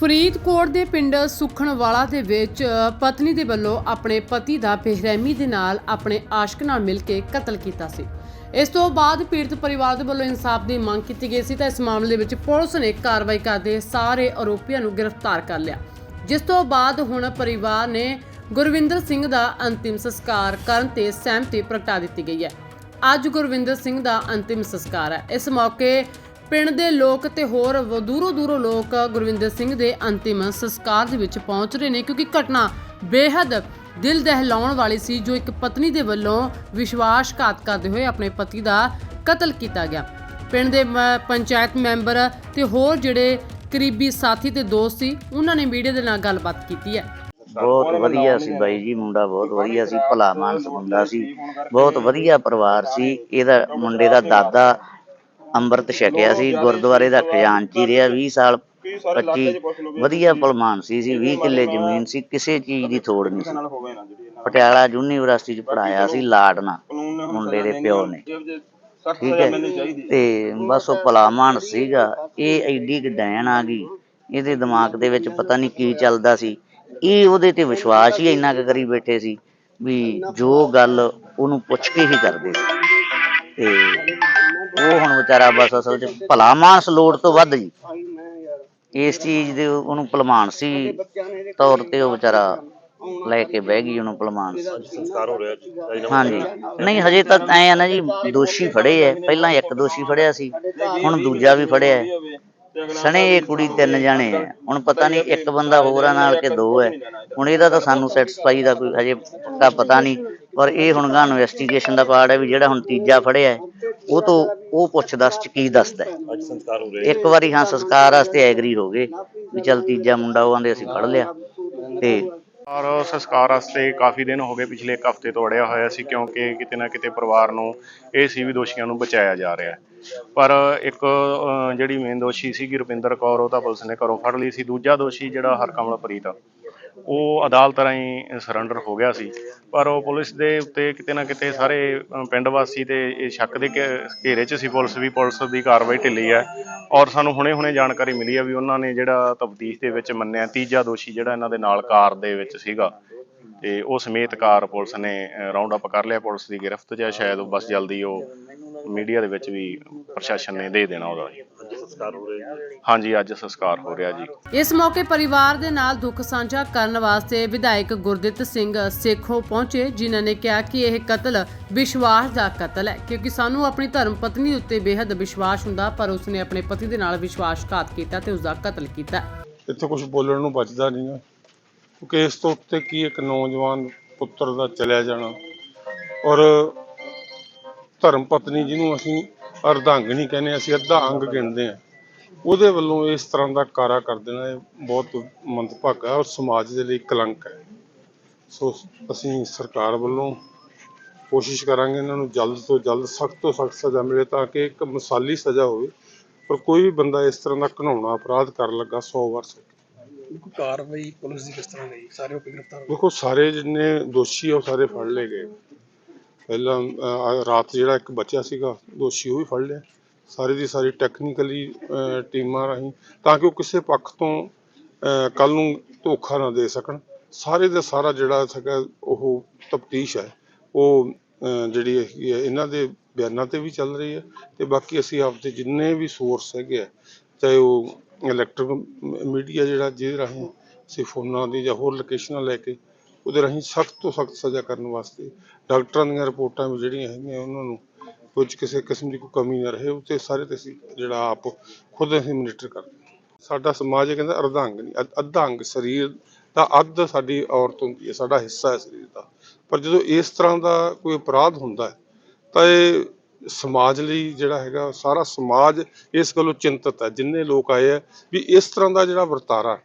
ਫਰੀਦਕੋਟ ਦੇ ਪਿੰਡ ਸੁਖਣਵਾਲਾ ਦੇ ਵਿੱਚ ਪਤਨੀ ਦੇ ਵੱਲੋਂ ਆਪਣੇ ਪਤੀ ਦਾ ਬੇਰਹਿਮੀ ਦੇ ਨਾਲ ਆਪਣੇ ਆਸ਼ਕ ਨਾਲ ਮਿਲ ਕੇ ਕਤਲ ਕੀਤਾ ਸੀ। ਇਸ ਤੋਂ ਬਾਅਦ ਪੀੜਤ ਪਰਿਵਾਰ ਦੇ ਵੱਲੋਂ ਇਨਸਾਫ ਦੀ ਮੰਗ ਕੀਤੀ ਗਈ ਸੀ ਤਾਂ ਇਸ ਮਾਮਲੇ ਵਿੱਚ ਪੁਲਿਸ ਨੇ ਕਾਰਵਾਈ ਕਰਦੇ ਸਾਰੇ ਆਰੋਪੀਆਂ ਨੂੰ ਗ੍ਰਿਫਤਾਰ ਕਰ ਲਿਆ। ਜਿਸ ਤੋਂ ਬਾਅਦ ਹੁਣ ਪਰਿਵਾਰ ਨੇ ਗੁਰਵਿੰਦਰ ਸਿੰਘ ਦਾ ਅੰਤਿਮ ਸੰਸਕਾਰ ਕਰਨ ਤੇ ਸਹਿਮਤੀ ਪ੍ਰਗਟਾ ਦਿੱਤੀ ਗਈ ਹੈ। ਅੱਜ ਗੁਰਵਿੰਦਰ ਸਿੰਘ ਦਾ ਅੰਤਿਮ ਸੰਸਕਾਰ ਹੈ। ਇਸ ਮੌਕੇ ਪਿੰਡ ਦੇ ਲੋਕ ਤੇ ਹੋਰ ਦੂਰੋਂ ਦੂਰੋਂ ਲੋਕ ਗੁਰਵਿੰਦਰ ਸਿੰਘ ਦੇ ਅੰਤਿਮ ਸੰਸਕਾਰ ਦੇ ਵਿੱਚ ਪਹੁੰਚ ਰਹੇ ਨੇ, ਕਿਉਂਕਿ ਘਟਨਾ ਬੇहद ਦਿਲ ਦਹਿਲਾਉਣ ਵਾਲੀ ਸੀ, ਜੋ ਇੱਕ ਪਤਨੀ ਦੇ ਵੱਲੋਂ ਵਿਸ਼ਵਾਸਘਾਤ ਕਰਦੇ ਹੋਏ ਆਪਣੇ ਪਤੀ ਦਾ ਕਤਲ ਕੀਤਾ ਗਿਆ। ਪਿੰਡ ਦੇ ਪੰਚਾਇਤ ਮੈਂਬਰ ਤੇ ਹੋਰ ਜਿਹੜੇ ਕਰੀਬੀ ਸਾਥੀ ਤੇ ਦੋਸਤ ਸੀ, ਉਹਨਾਂ ਨੇ ਮੀਡੀਆ ਦੇ ਨਾਲ ਗੱਲਬਾਤ ਕੀਤੀ ਹੈ। ਬਹੁਤ ਵਧੀਆ ਸੀ ਬਾਈ ਜੀ, ਮੁੰਡਾ ਬਹੁਤ ਵਧੀਆ ਸੀ, ਭਲਾ ਮਾਨਸ ਮੁੰਡਾ ਸੀ, ਬਹੁਤ ਵਧੀਆ ਪਰਿਵਾਰ ਸੀ, ਇਹਦਾ ਮੁੰਡੇ ਦਾ ਦਾਦਾ ਅੰਮ੍ਰਿਤ ਛਕਿਆ ਸੀ, ਗੁਰਦੁਆਰੇ ਦਾ ਖਜ਼ਾਨਚੀ ਰਿਹਾ 20 ਸਾਲ 25 ਵਧੀਆ ਭਲਮਾਨ ਸੀ ਸੀ 20 ਕਿੱਲੇ ਜ਼ਮੀਨ ਸੀ, ਕਿਸੇ ਚੀਜ਼ ਦੀ ਥੋੜ ਨਹੀਂ ਸੀ। ਪਟਿਆਲਾ ਯੂਨੀਵਰਸਿਟੀ ਚ ਪੜਾਇਆ ਸੀ ਲਾਡਨਾ ਮੁੰਡੇ ਦੇ ਪਿਓ ਨੇ। ਠੀਕ ਹੈ, ਤੇ ਬਸ ਉਹ ਭਲਾਮਾਨ ਸੀਗਾ, ਇਹ ਐਡੀ ਕੁ ਡੈਣ ਆ ਗਈ, ਇਹਦੇ ਦਿਮਾਗ ਦੇ ਵਿੱਚ ਪਤਾ ਨਹੀਂ ਕੀ ਚੱਲਦਾ ਸੀ। ਇਹ ਉਹਦੇ ਤੇ ਵਿਸ਼ਵਾਸ ਹੀ ਇੰਨਾ ਕੁ ਕਰੀ ਬੈਠੇ ਸੀ, ਵੀ ਜੋ ਗੱਲ ਉਹਨੂੰ ਪੁੱਛ ਕੇ ਹੀ ਕਰਦੇ ਸੀ। ਤੇ ਉਹ ਹੁਣ ਵਿਚਾਰਾ ਬਸ ਅਸਲ 'ਚ ਭਲਾ ਮਾਨਸ ਲੋੜ ਤੋਂ ਵੱਧ ਜੀ। ਇਸ ਚੀਜ਼ ਦੇ ਉਹਨੂੰ ਭਲਮਾਨ ਸੀ ਤੌਰ ਤੇ ਉਹ ਵਿਚਾਰਾ ਲੈ ਕੇ ਬਹਿ ਗਈ ਉਹਨੂੰ ਭਲਮਾਨ ਸੰਸਕਾਰ ਹੋ ਰਿਹਾ ਜੀ। ਹਾਂਜੀ। ਨਹੀਂ ਹਜੇ ਤੱਕ ਐ ਆ ਨਾ ਜੀ ਦੋਸ਼ੀ ਫੜੇ ਐ। ਪਹਿਲਾਂ ਇੱਕ ਦੋਸ਼ੀ ਫੜਿਆ ਸੀ ਹੁਣ ਦੂਜਾ ਵੀ ਫੜਿਆ ਹੈ। ਸਣੇ ਇਹ ਕੁੜੀ ਤਿੰਨ ਜਾਣੇ ਆ ਹੁਣ ਪਤਾ ਨਹੀਂ ਇੱਕ ਬੰਦਾ ਹੋਰ ਆ ਨਾਲ ਕਿ ਦੋ ਹੈ ਹੁਣ ਇਹਦਾ ਤਾਂ ਸਾਨੂੰ ਸੈਟੀਸਫਾਈ ਦਾ ਕੋਈ ਹਜੇ ਪੱਕਾ ਪਤਾ ਨਹੀਂ। ਪਰ ਇਹ ਹੁਣ ਗਾ ਇਨਵੈਸਟੀਗੇਸ਼ਨ ਦਾ ਪਾਰਟ ਹੈ ਵੀ ਜਿਹੜਾ ਹੁਣ ਤੀਜਾ ਫੜਿਆ ਹੈ, ਉਹ ਤੋਂ ਉਹ ਪੁੱਛ ਦੱਸ ਚ ਕੀ ਦੱਸਦਾ ਹੈ। ਅੱਜ ਸੰਸਕਾਰ ਹੋ ਰਿਹਾ ਇੱਕ ਵਾਰੀ ਹਾਂ ਸੰਸਕਾਰ ਵਾਸਤੇ ਐਗਰੀ ਹੋ ਗਏ ਵੀ ਚਲ ਤੀਜਾ ਮੁੰਡਾ ਉਹ ਆਂਦੇ ਅਸੀਂ ਫੜ ਲਿਆ ਤੇ ਔਰ ਸੰਸਕਾਰ ਵਾਸਤੇ ਕਾਫੀ ਦਿਨ ਹੋ ਗਏ ਪਿਛਲੇ ਇੱਕ ਹਫ਼ਤੇ ਤੋਂ ਅੜਿਆ ਹੋਇਆ ਸੀ ਕਿਉਂਕਿ ਕਿਤੇ ਨਾ ਕਿਤੇ ਪਰਿਵਾਰ ਨੂੰ ਇਹ ਸੀ ਵੀ ਦੋਸ਼ੀਆਂ ਨੂੰ ਬਚਾਇਆ ਜਾ ਰਿਹਾ ਹੈ। ਪਰ ਇੱਕ ਅਹ, ਜਿਹੜੀ ਮੇਨ ਦੋਸ਼ੀ ਸੀ ਰੁਪਿੰਦਰ ਕੌਰ ਉਹ ਤਾਂ ਪੁਲਿਸ ਨੇ ਘਰੋਂ ਫੜ ਲਈ ਸੀ। ਦੂਜਾ ਦੋਸ਼ੀ ਜਿਹੜਾ ਹਰਕਮਲਪ੍ਰੀਤ ਉਹ ਅਦਾਲਤ ਰਾਹੀਂ ਸਰੈਂਡਰ ਹੋ ਗਿਆ ਸੀ। ਪਰ ਉਹ ਪੁਲਿਸ ਦੇ ਉੱਤੇ ਕਿਤੇ ਨਾ ਕਿਤੇ ਸਾਰੇ ਪਿੰਡ ਵਾਸੀ ਤੇ ਇਹ ਸ਼ੱਕ ਦੇ ਘੇ- ਘੇਰੇ 'ਚ ਸੀ ਪੁਲਿਸ ਵੀ ਪੁਲਿਸ ਦੀ ਕਾਰਵਾਈ ਢਿੱਲੀ ਹੈ। ਔਰ ਸਾਨੂੰ ਹੁਣੇ-ਹੁਣੇ ਜਾਣਕਾਰੀ ਮਿਲੀ ਹੈ ਵੀ ਉਹਨਾਂ ਨੇ ਜਿਹੜਾ ਤਫਤੀਸ਼ ਦੇ ਵਿੱਚ ਮੰਨਿਆ, ਤੀਜਾ ਦੋਸ਼ੀ ਜਿਹੜਾ ਇਹਨਾਂ ਦੇ ਨਾਲ ਕਾਰ ਦੇ ਵਿੱਚ ਸੀਗਾ। ਤੇ ਉਹ ਸਮੇਤ ਕਾਰ ਪੁਲਿਸ ਨੇ ਰਾਉਂਡ ਅਪ ਕਰ ਲਿਆ। ਪੁਲਿਸ ਦੀ ਗ੍ਰਿਫ਼ਤ 'ਚ ਸ਼ਾਇਦ, ਬਸ ਜਲਦੀ ਉਹ ਮੀਡੀਆ ਦੇ ਵਿੱਚ ਵੀ ਪ੍ਰਸ਼ਾਸਨ ਨੇ ਦੇ ਦੇਣਾ ਉਹਦਾ। ਜੀ ਸੰਸਕਾਰ ਹੋ ਰਿਹਾ ਜੀ ਹਾਂਜੀ ਅੱਜ ਸੰਸਕਾਰ ਹੋ ਰਿਹਾ ਜੀ। ਇਸ ਮੌਕੇ ਪਰਿਵਾਰ ਦੇ ਨਾਲ ਦੁੱਖ ਸਾਂਝਾ ਕਰਨ ਵਾਸਤੇ ਵਿਧਾਇਕ ਗੁਰਦਿੱਤ ਸਿੰਘ ਸੇਖੋਂ ਪਹੁੰਚੇ ਜਿਨ੍ਹਾਂ ਨੇ ਕਿਹਾ ਕਿ ਇਹ ਕਤਲ ਵਿਸ਼ਵਾਸ ਦਾ ਕਤਲ ਹੈ ਕਿਉਂਕਿ ਸਾਨੂੰ ਆਪਣੀ ਧਰਮ ਪਤਨੀ ਉੱਤੇ ਬੇਹੱਦ ਵਿਸ਼ਵਾਸ ਹੁੰਦਾ ਪਰ ਉਸਨੇ ਆਪਣੇ ਪਤੀ ਦੇ ਨਾਲ ਵਿਸ਼ਵਾਸਘਾਤ ਕੀਤਾ ਤੇ ਉਸ ਦਾ ਕਤਲ ਕੀਤਾ। ਇੱਥੇ ਕੁਝ ਬੋਲਣ ਨੂੰ ਬਚਦਾ ਨਹੀਂ ਹੈ ਕਿਉਂਕਿ ਇਸ ਤੋਂ ਉੱਤੇ ਕੀ ਇੱਕ ਨੌਜਵਾਨ ਪੁੱਤਰ ਦਾ ਚਲਿਆ ਜਾਣਾ। ਔਰ ਧਰਮ ਪਤਨੀ ਜਿਹਨੂੰ ਅਸੀਂ ਅਰਧਾਂਗਣੀ ਕਹਿੰਦੇ ਹਾਂ, ਅਸੀਂ ਅੱਧਾ ਅੰਗ ਗਿਣਦੇ ਆ ਉਹਦੇ ਵੱਲੋਂ ਇਸ ਤਰ੍ਹਾਂ ਦਾ ਕਾਰਾ ਕਰ ਦੇਣਾ ਇਹ ਬਹੁਤ ਮੰਦਭਾਗਾ ਔਰ ਸਮਾਜ ਦੇ ਲਈ ਕਲੰਕ ਹੈ। ਸੋ ਅਸੀਂ ਸਰਕਾਰ ਵੱਲੋਂ ਕੋਸ਼ਿਸ਼ ਕਰਾਂਗੇ ਇਹਨਾਂ ਨੂੰ ਜਲਦ ਤੋਂ ਜਲਦ ਸਖਤ ਤੋਂ ਸਖਤ ਸਜ਼ਾ ਮਿਲੇ ਤਾਂ ਕਿ ਇੱਕ ਮਿਸਾਲੀ ਸਜ਼ਾ ਹੋਵੇ। ਪਰ ਕੋਈ ਵੀ ਬੰਦਾ ਇਸ ਤਰ੍ਹਾਂ ਦਾ ਘਿਨਾਉਣਾ ਅਪਰਾਧ ਕਰਨ ਲੱਗਾ 100 ਵਾਰ ਸੋਚੇ ਕੋਈ ਕਾਰਵਾਈ ਪੁਲਿਸ ਦੀ ਕਿਸ ਤਰ੍ਹਾਂ ਗਈ ਸਾਰੇ ਲੋਕ ਗ੍ਰਿਫਤਾਰ ਦੇਖੋ ਸਾਰੇ ਜਿੰਨੇ ਦੋਸ਼ੀ ਆ ਉਹ ਸਾਰੇ ਫੜ ਲਏ ਗਏ। ਪਹਿਲਾਂ ਅਹ, ਰਾਤ ਜਿਹੜਾ ਇੱਕ ਬੱਚਾ ਸੀਗਾ ਦੋਸ਼ੀ ਉਹ ਵੀ ਫੜ ਲਿਆ। ਸਾਰੀ ਦੀ ਸਾਰੀ ਟੈਕਨੀਕਲੀ ਟੀਮਾਂ ਰਾਹੀਂ ਤਾਂ ਕਿ ਉਹ ਕਿਸੇ ਪੱਖ ਤੋਂ ਕੱਲ ਨੂੰ ਧੋਖਾ ਨਾ ਦੇ ਸਕਣ। ਸਾਰੇ ਦਾ ਸਾਰਾ ਜਿਹੜਾ ਹੈਗਾ ਉਹ ਤਫਤੀਸ਼ ਹੈ। ਉਹ ਅਹ, ਜਿਹੜੀ ਹੈਗੀ ਹੈ ਇਹਨਾਂ ਦੇ ਬਿਆਨਾਂ ਤੇ ਵੀ ਚੱਲ ਰਹੀ ਹੈ। ਤੇ ਬਾਕੀ ਅਸੀਂ ਆਪਦੇ ਜਿੰਨੇ ਵੀ ਸੋਰਸ ਹੈਗੇ ਆ ਚਾਹੇ ਉਹ ਇਲੈਕਟ੍ਰਿਕ ਮੀਡੀਆ ਜਿਹੜਾ ਜਿਹਦੇ ਰਾਹੀਂ ਅਸੀਂ ਫੋਨਾਂ ਦੀ ਜਾਂ ਹੋਰ ਲੋਕੇਸ਼ਨਾਂ ਲੈ ਕੇ ਉਹਦੇ ਰਾਹੀਂ ਸਖਤ ਤੋਂ ਸਖਤ ਸਜ਼ਾ ਕਰਨ ਵਾਸਤੇ ਡਾਕਟਰਾਂ ਦੀਆਂ ਰਿਪੋਰਟਾਂ ਵੀ ਜਿਹੜੀਆਂ ਹੈਗੀਆਂ ਉਹਨਾਂ ਨੂੰ ਕੁਝ ਕਿਸੇ ਕਿਸਮ ਦੀ ਕੋਈ ਕਮੀ ਨਾ ਰਹੇ ਉੱਤੇ ਸਾਰੇ ਤੇ ਅਸੀਂ ਜਿਹੜਾ ਆਪ ਖੁਦ ਅਸੀਂ ਮੋਨੀਟਰ ਕਰਦੇ ਸਾਡਾ ਸਮਾਜ ਇਹ ਕਹਿੰਦਾ ਅਰਧਾਂਗ ਨਹੀਂ ਅੱਧ- ਅੱਧਾ ਅੰਗ ਸਰੀਰ ਦਾ ਅੱਧ ਸਾਡੀ ਔਰਤ ਹੁੰਦੀ ਹੈ, ਸਾਡਾ ਹਿੱਸਾ ਹੈ ਸਰੀਰ ਦਾ। ਪਰ ਜਦੋਂ ਇਸ ਤਰ੍ਹਾਂ ਦਾ ਕੋਈ ਅਪਰਾਧ ਹੁੰਦਾ ਹੈ, ਤਾਂ ਇਹ ਸਮਾਜ ਲਈ ਜਿਹੜਾ ਹੈਗਾ, ਸਾਰਾ ਸਮਾਜ ਇਸ ਗੱਲੋਂ ਚਿੰਤਤ ਹੈ। ਜਿੰਨੇ ਲੋਕ ਆਏ ਆ ਵੀ ਇਸ ਤਰ੍ਹਾਂ ਦਾ ਜਿਹੜਾ ਵਰਤਾਰਾ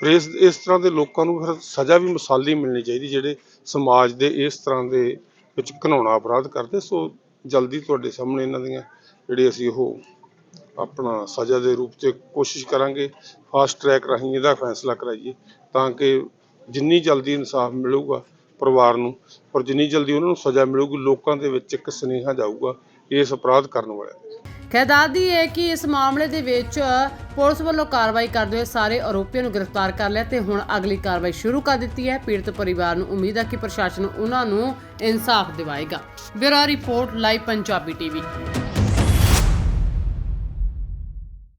ਫਿਰ ਇਸ ਇਸ ਤਰ੍ਹਾਂ ਦੇ ਲੋਕਾਂ ਨੂੰ ਫਿਰ ਸਜ਼ਾ ਵੀ ਮਿਸਾਲੀ ਮਿਲਣੀ ਚਾਹੀਦੀ, ਜਿਹੜੇ ਸਮਾਜ ਦੇ ਇਸ ਤਰ੍ਹਾਂ ਦੇ ਵਿੱਚ ਘਨਾਉਣਾ ਅਪਰਾਧ ਕਰਦੇ, ਸੋ ਜਲਦੀ ਤੁਹਾਡੇ ਸਾਹਮਣੇ ਇਹਨਾਂ ਦੀਆਂ ਜਿਹੜੇ ਅਸੀਂ ਉਹ ਆਪਣਾ ਸਜ਼ਾ ਦੇ ਰੂਪ 'ਚ ਕੋਸ਼ਿਸ਼ ਕਰਾਂਗੇ ਫਾਸਟ ਟਰੈਕ ਰਾਹੀਂ ਇਹਦਾ ਫੈਸਲਾ ਕਰਾਈਏ, ਤਾਂ ਕਿ ਜਿੰਨੀ ਜਲਦੀ ਇਨਸਾਫ ਮਿਲੂਗਾ ਪਰਿਵਾਰ ਨੂੰ, ਔਰ ਜਿੰਨੀ ਜਲਦੀ ਉਹਨਾਂ ਨੂੰ ਸਜ਼ਾ ਮਿਲੂਗੀ, ਲੋਕਾਂ ਦੇ ਵਿੱਚ ਇੱਕ ਸੁਨੇਹਾ ਜਾਊਗਾ ਇਸ ਅਪਰਾਧ ਕਰਨ ਵਾਲਿਆਂ ਦੇ ਖੈਦਾਦੀ ਹੈ ਕਿ ਇਸ ਮਾਮਲੇ ਦੇ ਵਿੱਚ ਪੁਲਿਸ ਵੱਲੋਂ ਕਾਰਵਾਈ ਕਰਦੇ ਹੋਏ ਸਾਰੇ ਆਰੋਪੀਆਂ ਨੂੰ ਗ੍ਰਿਫਤਾਰ ਕਰ ਲਿਆ ਤੇ ਹੁਣ ਅਗਲੀ ਕਾਰਵਾਈ ਸ਼ੁਰੂ ਕਰ ਦਿੱਤੀ ਹੈ। ਪੀੜਤ ਪਰਿਵਾਰ ਨੂੰ ਉਮੀਦ ਹੈ ਕਿ ਪ੍ਰਸ਼ਾਸਨ ਉਹਨਾਂ ਨੂੰ ਇਨਸਾਫ ਦਿਵਾਏਗਾ। Bureau report, live Punjabi TV.